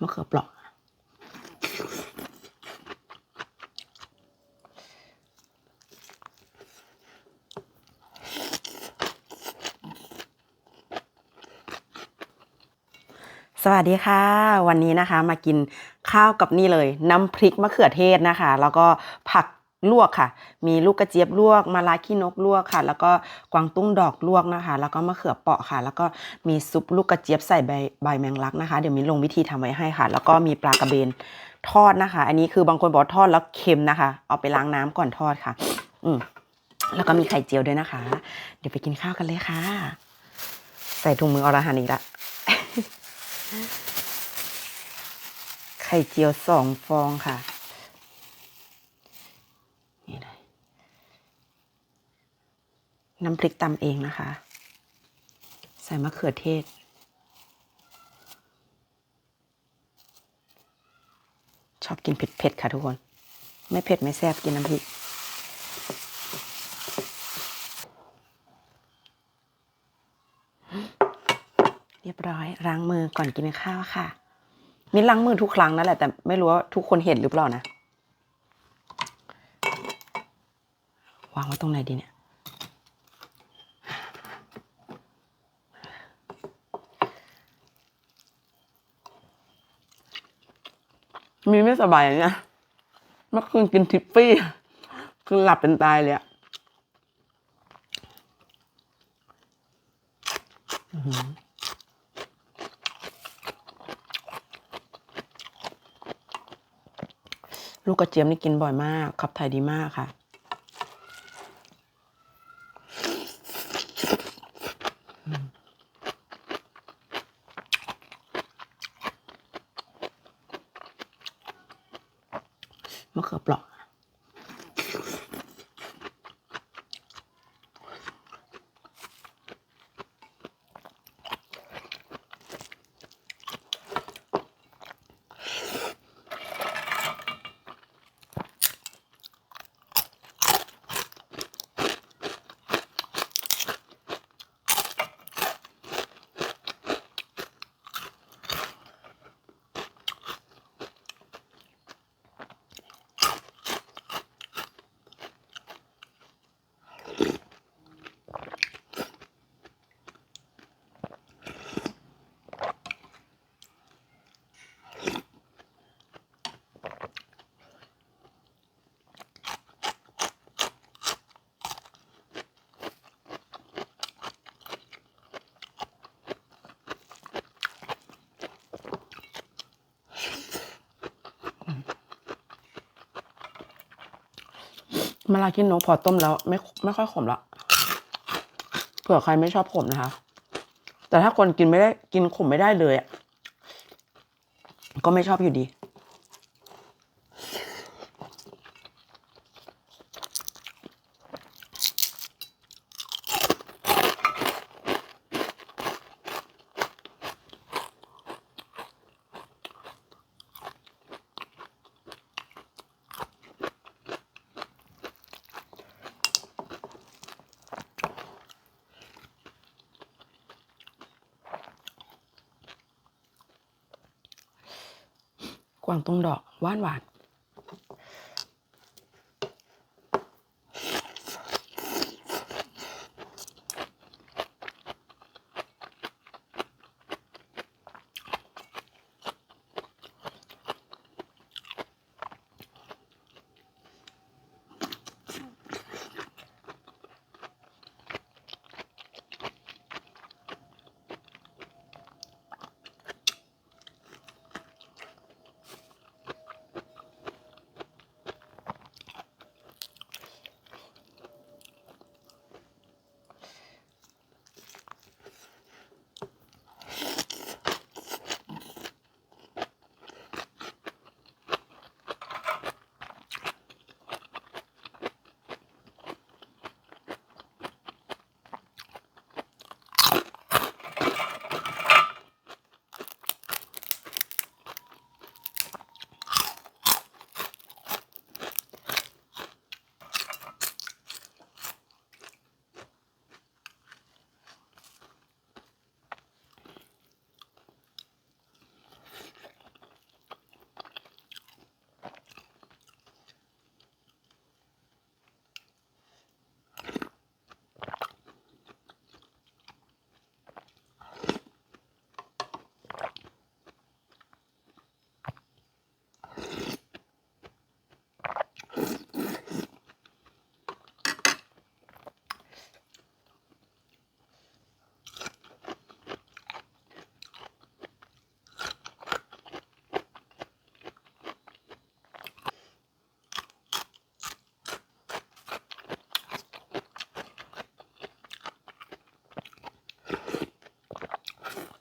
มะเขือเปราะสวัสดีค่ะ วันนี้นะคะมากินข้าวกับนี่เลย น้ำพริกมะเขือเทศนะคะ แล้วก็ผักลวกค่ะ มีลูกกระเจี๊ยบลวกมะระขี้นกลวกค่ะ แล้วก็กวางตุ้งดอกลวกนะคะ แล้วก็มะเขือเปราะค่ะ แล้วก็มีซุปลูกกระเจี๊ยบใส่ใบใบแมงลักนะคะ เดี๋ยวมีลงวิธีทำไว้ให้ค่ะ แล้วก็มีปลากระเบนทอดนะคะ อันนี้คือบางคนบอกทอดแล้วเค็มนะคะ เอาไปล้างน้ำก่อนทอดค่ะ อืมแล้วก็มีไข่เจียวด้วยนะคะ เดี๋ยวไปกินข้าวกันเลยค่ะ ใส่ถุงมืออรหันอีกละ ไข่เจียวสองฟองค่ะ นี่เลย น้ำพริกตำเองนะคะ ใส่มะเขือเทศ ชอบกินเผ็ดๆค่ะทุกคน ไม่เผ็ดไม่แซ่บกินน้ำพริกเรียบร้อยล้างมือก่อนกินข้าวค่ะมินล้างมือทุกครั้งนั่นแหละแต่ไม่รู้ว่าทุกคนเห็นหรือเปล่านะ วางไว้ตรงไหนดีเนี่ย มีไม่สบายเนี่ยเมื่อคืนกินทิฟฟี่ คือหลับเป็นตายเลยอะลูกกระเจี๊ยบนี่กินบ่อยมาก ขับถ่ายดีมากค่ะ มะละกินนกพอต้มแล้ว ไม่ไม่ค่อยขมละเผื่อใครไม่ชอบขมนะคะ แต่ถ้าคนกินไม่ได้กินขมไม่ได้เลยอะก็ไม่ชอบอยู่ดี กวางตรงดอกว่านหวาน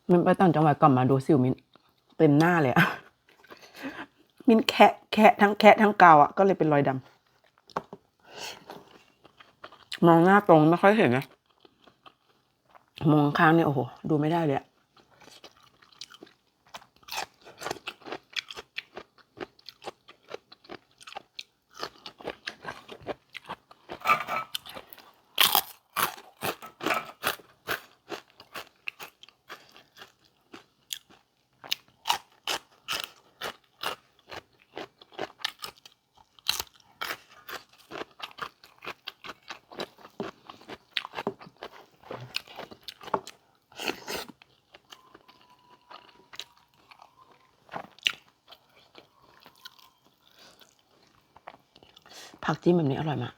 มินไปต่างจังหวัดกลับมาดูสิวมินเต็มหน้าเลยอะมินแคะแคะทั้งแคะทั้งกาวอะก็เลยเป็นรอยดำมองหน้าตรงไม่ค่อยเห็นนะมองข้างเนี่ยโอ้โหดูไม่ได้เลยอะ ผักจิ้มแบบนี้อร่อยมาก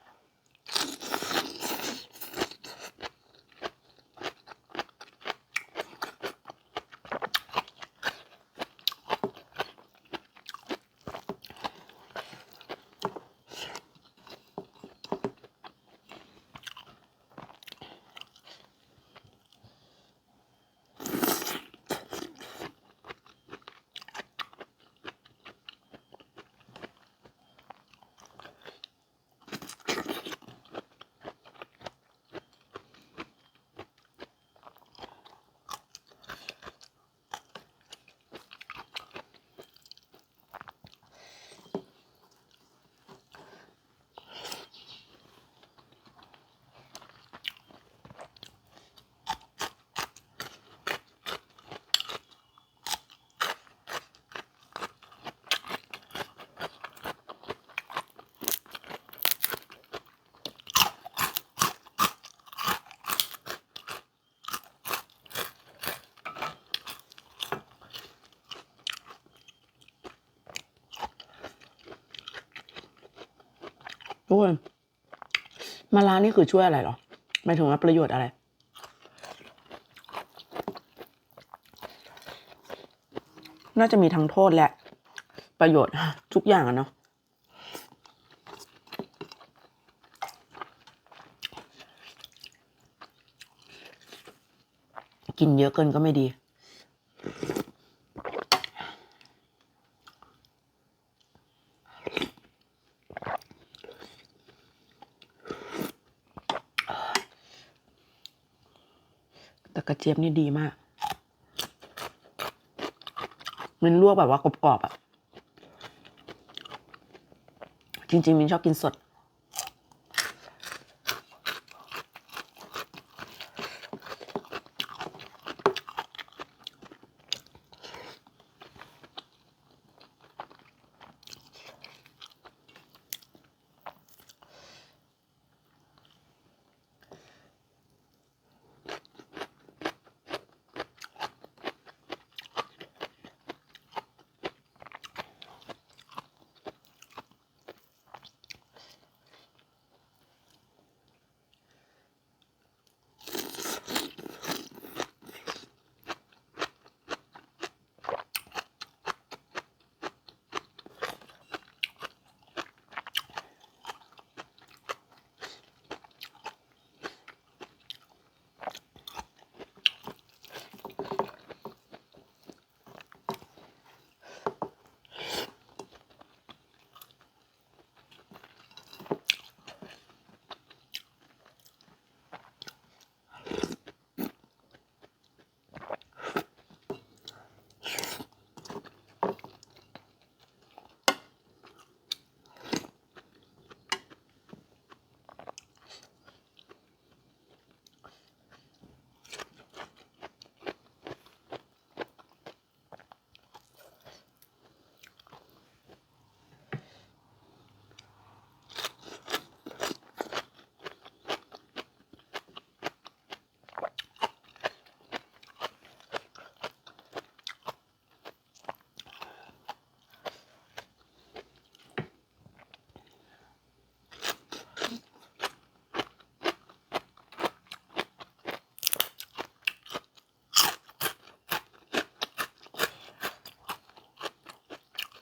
ทุกคนมาลานี่คือช่วยอะไรหรอหมายถึงว่าประโยชน์อะไร น่าจะมีทั้งโทษและ ประโยชน์ทุกอย่างอะเนาะกินเยอะเกินก็ไม่ดี แต่กระเจี๊ยบนี่ดีมาก มันลวกแบบว่ากรอบๆอะ่ะ จริงๆมินชอบกินสด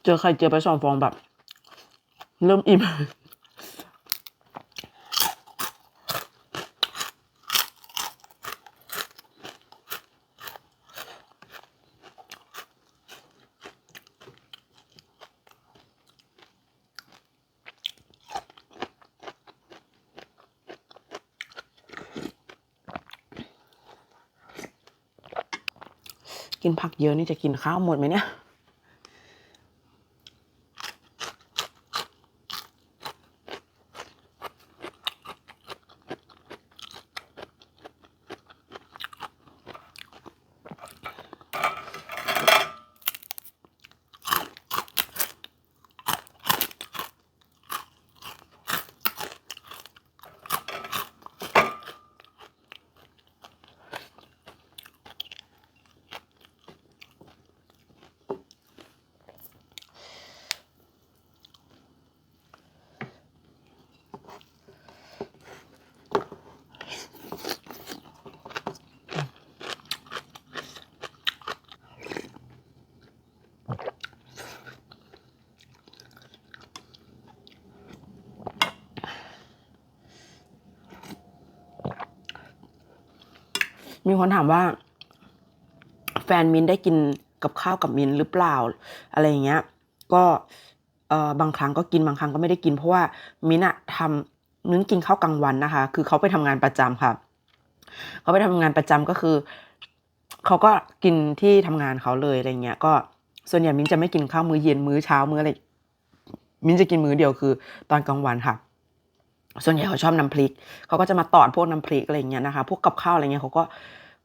เจอไข่เจอยวไปสองฟองแบบ เริ่มอิ่มกินผักเยอะนี่จะกินข้าวหมดไหมเนี่ย มีคนถามว่า แฟนมินได้กินกับข้าวกับมินหรือเปล่า อะไรอย่างเงี้ย ก็เออบางครั้งก็กินบางครั้งก็ไม่ได้กิน เพราะว่ามินอะทำมิ้นกินข้าวกลางวันนะคะ คือเขาไปทำงานประจำค่ะเขาไปทำงานประจำก็คือเขาก็กินที่ทำงานเขาเลยอะไรเงี้ย ก็ส่วนใหญ่มินจะไม่กินข้าวมื้อเย็นมื้อเช้ามื้ออะไรมินจะกินมื้อเดียวคือ ตอนกลางวันค่ะ ส่วนใหญ่เขาชอบน้ำพริก เขาก็จะมาตอดพวกน้ำพริกอะไรเงี้ยนะคะ พวกกับข้าวอะไรเงี้ยเขาก็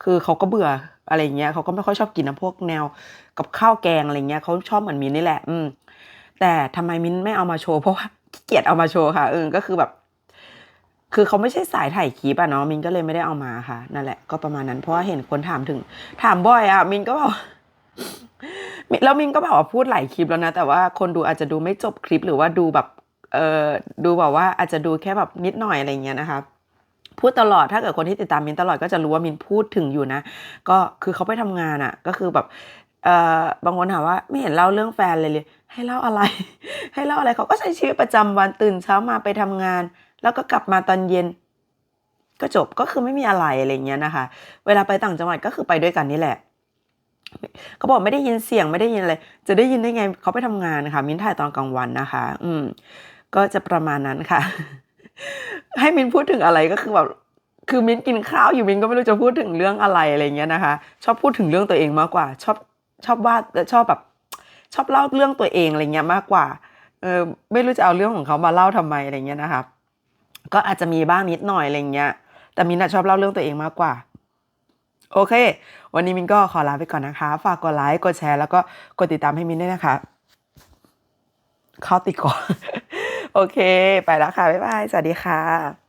คือเขาก็เบื่ออะไรเงี้ยเขาก็ไม่ค่อยชอบกินนะพวกแนวกับข้าวแกงอะไรเงี้ยเขาชอบเหมือนมินนี่แหละ อืม แต่ทำไมมินไม่เอามาโชว์เพราะว่าขี้เกียจเอามาโชว์ค่ะเออก็คือแบบ คือเขาไม่ใช่สายถ่ายคลิปอะเนาะมินก็เลยไม่ได้เอามาค่ะนั่นแหละก็ประมาณนั้นเพราะว่าเห็นคนถามถึง ถามบ่อยอะมินก็บอกแล้วมินก็แบบว่าพูดหลายคลิปแล้วนะ แต่ว่าคนดูอาจจะดูไม่จบคลิปหรือว่าดูแบบ เออดูแบบว่าอาจจะดูแค่แบบนิดหน่อยอะไรเงี้ยนะคะพูดตลอดถ้าเกิดคนที่ติดตามมินตลอดก็จะรู้ว่ามินพูดถึงอยู่นะ ก็คือเขาไปทำงานอะ่ะ ก็คือแบบเอ่อบางคนถามว่าไม่เห็นเล่าเรื่องแฟนเลยเลย ให้เล่าอะไร ให้เล่าอะไรเขาก็ใช้ชีวิตประจำวันตื่นเช้ามาไปทำงาน แล้วก็กลับมาตอนเย็น ก็จบก็คือไม่มีอะไรอะไรเงี้ยนะคะ เวลาไปต่างจังหวัดก็คือไปด้วยกันนี่แหละเขาบอกไม่ได้ยินเสียงไม่ได้ยินอะไร จะได้ยินได้ไงเขาไปทำงานนะคะ มินถ่ายตอนกลางวันนะคะ อืม ก็จะประมาณนั้นค่ะ ให้มินพูดถึงอะไรก็คือแบบคือมินกินข้าวอยู่มินก็ไม่รู้จะพูดถึงเรื่องอะไรอะไรเงี้ยนะคะ ชอบพูดถึงเรื่องตัวเองมากกว่า ชอบชอบวาดชอบแบบ ชอบเล่าเรื่องตัวเองอะไรเงี้ยมากกว่าเออไม่รู้จะเอาเรื่องของเขามาเล่าทำไมอะไรเงี้ยนะคะก็อาจจะมีบ้างนิดหน่อยอะไรเงี้ย แต่มินอะชอบเล่าเรื่องตัวเองมากกว่า โอเค วันนี้มินก็ขอลาไปก่อนนะคะ ฝากกดไลค์กดแชร์แล้วก็กดติดตามให้มินด้วยนะคะข้าวติดก่อน โอเค ไปแล้วค่ะ บ๊ายบาย สวัสดีค่ะ